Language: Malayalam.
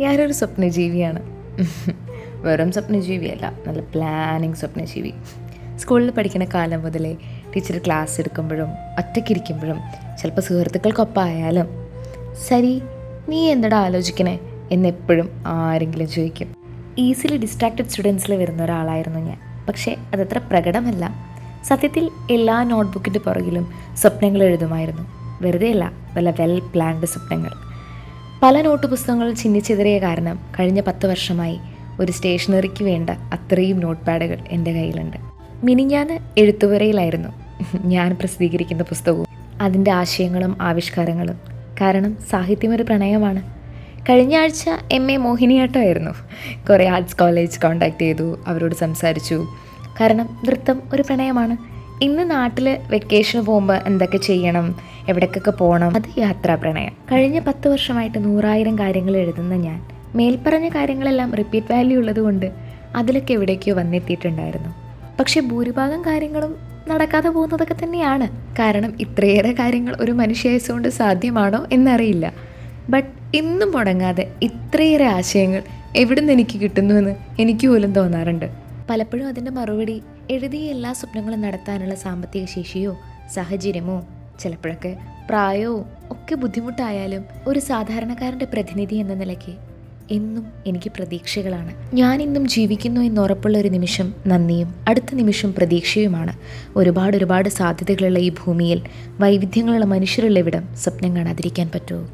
ഞാനൊരു സ്വപ്നജീവിയാണ്. വെറും സ്വപ്നജീവിയല്ല നല്ല പ്ലാനിങ് സ്വപ്നജീവി. സ്കൂളിൽ പഠിക്കുന്ന കാലം മുതലേ ടീച്ചർ ക്ലാസ് എടുക്കുമ്പോഴും ഒറ്റയ്ക്കിരിക്കുമ്പോഴും ചിലപ്പോൾ സുഹൃത്തുക്കൾക്കൊപ്പം ആയാലും സരി നീ എന്തടാ ആലോചിക്കണേ? എന്നെപ്പോഴും ആരെങ്കിലും ചോദിക്കും. ഈസിലി ഡിസ്ട്രാക്റ്റഡ് സ്റ്റുഡൻസിൽ വരുന്ന ഒരാളായിരുന്നു ഞാൻ. പക്ഷേ അതത്ര പ്രകടമല്ല. സത്യത്തിൽ എല്ലാ നോട്ട്ബുക്കിന്റെ പുറകിലും സ്വപ്നങ്ങൾ എഴുതുമായിരുന്നു. വെറുതെയല്ല വല്ല വെൽ പ്ലാൻഡ് സ്വപ്നങ്ങൾ. പല നോട്ട് പുസ്തകങ്ങൾ ചിന്നിച്ചെതിറിയ കാരണം കഴിഞ്ഞ പത്ത് വർഷമായി ഒരു സ്റ്റേഷനറിക്ക് വേണ്ട അത്രയും നോട്ട് പാഡുകൾ എന്റെ കയ്യിലുണ്ട്. മിനിഞ്ഞാന്ന് എഴുത്തുവരയിലായിരുന്നു. ഞാൻ പ്രസിദ്ധീകരിക്കുന്ന പുസ്തകവും അതിന്റെ ആശയങ്ങളും ആവിഷ്കാരങ്ങളും കാരണം സാഹിത്യം ഒരു പ്രണയമാണ്. കഴിഞ്ഞ ആഴ്ച എം എ മോഹിനിയാട്ടമായിരുന്നു. കുറേ ആർട്സ് കോളേജ് കോണ്ടാക്ട് ചെയ്തു അവരോട് സംസാരിച്ചു. കാരണം നൃത്തം ഒരു പ്രണയമാണ്. ഇന്ന് നാട്ടിൽ വെക്കേഷന് പോകുമ്പോൾ എന്തൊക്കെ ചെയ്യണം? എവിടേക്കൊക്കെ പോകണം അത് യാത്രാ പ്രണയം. കഴിഞ്ഞ പത്ത് വർഷമായിട്ട് നൂറായിരം കാര്യങ്ങൾ എഴുതുന്ന ഞാൻ. മേൽപ്പറഞ്ഞ കാര്യങ്ങളെല്ലാം റിപ്പീറ്റ് വാല്യൂ ഉള്ളതുകൊണ്ട് അതിലൊക്കെ എവിടേക്കോ വന്നെത്തിയിട്ടുണ്ടായിരുന്നു. പക്ഷേ ഭൂരിഭാഗം കാര്യങ്ങളും നടക്കാതെ പോകുന്നതൊക്കെ തന്നെയാണ്. കാരണം ഇത്രയേറെ കാര്യങ്ങൾ ഒരു മനുഷ്യയസുകൊണ്ട് സാധ്യമാണോ എന്നറിയില്ല. ബട്ട് ഇന്നും മുടങ്ങാതെ ഇത്രയേറെ ആശയങ്ങൾ എവിടെ നിന്ന് എനിക്ക് കിട്ടുന്നുവെന്ന് എനിക്ക് പോലും തോന്നാറുണ്ട്. പലപ്പോഴും അതിന്റെ മറുപടി എഴുതിയ എല്ലാ സ്വപ്നങ്ങളും നടത്താനുള്ള സാമ്പത്തിക ശേഷിയോ സാഹചര്യമോ ചിലപ്പോഴൊക്കെ പ്രായവും ഒക്കെ ബുദ്ധിമുട്ടായാലും ഒരു സാധാരണക്കാരന്റെ പ്രതിനിധി എന്ന നിലയ്ക്ക് എന്നും എനിക്ക് പ്രതീക്ഷകളാണ്. ഞാൻ ഇന്നും ജീവിക്കുന്നു എന്ന് ഉറപ്പുള്ള ഒരു നിമിഷം നന്ദിയും അടുത്ത നിമിഷം പ്രതീക്ഷയുമാണ്. ഒരുപാട് ഒരുപാട് സാധ്യതകളുള്ള ഈ ഭൂമിയിൽ വൈവിധ്യങ്ങളുള്ള മനുഷ്യരുള്ള ഇവിടം സ്വപ്നം കാണാതിരിക്കാൻ പറ്റുമോ?